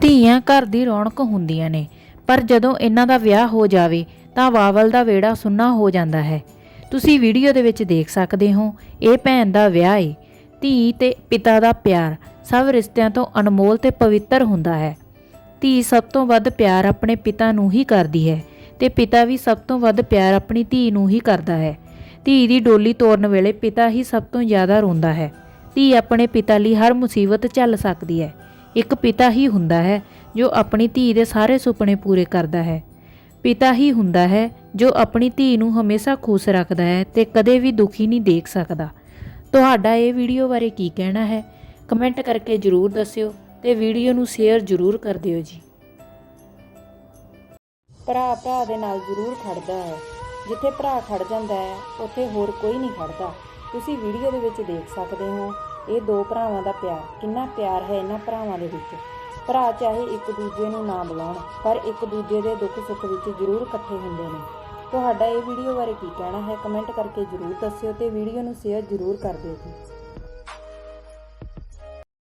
ਧੀਆਂ ਘਰ ਦੀ ਰੌਣਕ ਹੁੰਦੀਆਂ ਨੇ। ਪਰ ਜਦੋਂ ਇਹਨਾਂ ਦਾ ਵਿਆਹ ਹੋ ਜਾਵੇ, ਤਾਂ ਵਾਵਲ ਦਾ ਵਿਹੜਾ ਸੁੰਨਾ ਹੋ ਜਾਂਦਾ ਹੈ। ਤੁਸੀਂ ਵੀਡੀਓ ਦੇ ਵਿੱਚ ਦੇਖ ਸਕਦੇ ਹੋ, ਇਹ ਭੈਣ ਦਾ ਵਿਆਹ ਏ। ਧੀ ਤੇ ਪਿਤਾ ਦਾ ਪਿਆਰ ਸਭ ਰਿਸ਼ਤਿਆਂ ਤੋਂ ਅਨਮੋਲ ਤੇ ਪਵਿੱਤਰ ਹੁੰਦਾ ਹੈ। ਧੀ ਸਭ ਤੋਂ ਵੱਧ ਪਿਆਰ ਆਪਣੇ ਪਿਤਾ ਨੂੰ ਹੀ ਕਰਦੀ ਹੈ ਤੇ ਪਿਤਾ ਵੀ ਸਭ ਤੋਂ ਵੱਧ ਪਿਆਰ ਆਪਣੀ ਧੀ ਨੂੰ ਹੀ ਕਰਦਾ ਹੈ। ਧੀ ਦੀ ਡੋਲੀ ਤੋੜਨ ਵੇਲੇ ਪਿਤਾ ਹੀ ਸਭ ਤੋਂ ਜ਼ਿਆਦਾ ਰੋਂਦਾ ਹੈ। ਧੀ ਆਪਣੇ ਪਿਤਾ ਲਈ ਹਰ ਮੁਸੀਬਤ ਝੱਲ ਸਕਦੀ ਹੈ। ਇੱਕ ਪਿਤਾ ਹੀ ਹੁੰਦਾ ਹੈ ਜੋ ਆਪਣੀ ਧੀ ਦੇ ਸਾਰੇ ਸੁਪਨੇ ਪੂਰੇ ਕਰਦਾ ਹੈ। ਪਿਤਾ ਹੀ ਹੁੰਦਾ ਹੈ ਜੋ ਆਪਣੀ ਧੀ ਨੂੰ ਹਮੇਸ਼ਾ ਖੁਸ਼ ਰੱਖਦਾ ਹੈ ਤੇ ਕਦੇ ਵੀ ਦੁਖੀ ਨਹੀਂ ਦੇਖ ਸਕਦਾ। ਤੁਹਾਡਾ ਇਹ ਵੀਡੀਓ ਬਾਰੇ ਕੀ ਕਹਿਣਾ ਹੈ? ਕਮੈਂਟ ਕਰਕੇ ਜਰੂਰ ਦੱਸਿਓ ਤੇ ਵੀਡੀਓ ਨੂੰ ਸ਼ੇਅਰ ਜਰੂਰ ਕਰ ਦਿਓ ਜੀ। ਭਰਾ ਭਰਾ ਦੇ ਨਾਲ ਜ਼ਰੂਰ ਖੜਦਾ ਹੈ। ਜਿੱਥੇ ਭਰਾ ਖੜ ਜਾਂਦਾ ਹੈ, ਉੱਥੇ ਹੋਰ ਕੋਈ ਨਹੀਂ ਖੜਦਾ। ਤੁਸੀਂ ਵੀਡੀਓ ਦੇ ਵਿੱਚ ਦੇਖ ਸਕਦੇ ਹੋ। ਇਹ ਦੋ ਭਰਾਵਾਂ ਦਾ ਪਿਆਰ। ਕਿੰਨਾ ਪਿਆਰ ਹੈ ਇਹਨਾਂ ਭਰਾਵਾਂ ਦੇ ਵਿੱਚ। ਭਰਾ ਚਾਹੇ ਇੱਕ ਦੂਜੇ ਨੂੰ ਨਾ ਬੁਲਾਉਣ, ਪਰ ਇੱਕ ਦੂਜੇ ਦੇ ਦੁੱਖ ਸੁੱਖ ਵਿੱਚ ਜ਼ਰੂਰ ਇਕੱਠੇ ਹੁੰਦੇ ਨੇ। ਤੁਹਾਡਾ ਇਹ ਵੀਡੀਓ ਬਾਰੇ ਕੀ ਕਹਿਣਾ ਹੈ, ਕਮੈਂਟ ਕਰਕੇ ਜ਼ਰੂਰ ਦੱਸਿਓ ਤੇ ਵੀਡੀਓ ਨੂੰ ਸ਼ੇਅਰ ਜ਼ਰੂਰ ਕਰ ਦਿਓ ਜੀ।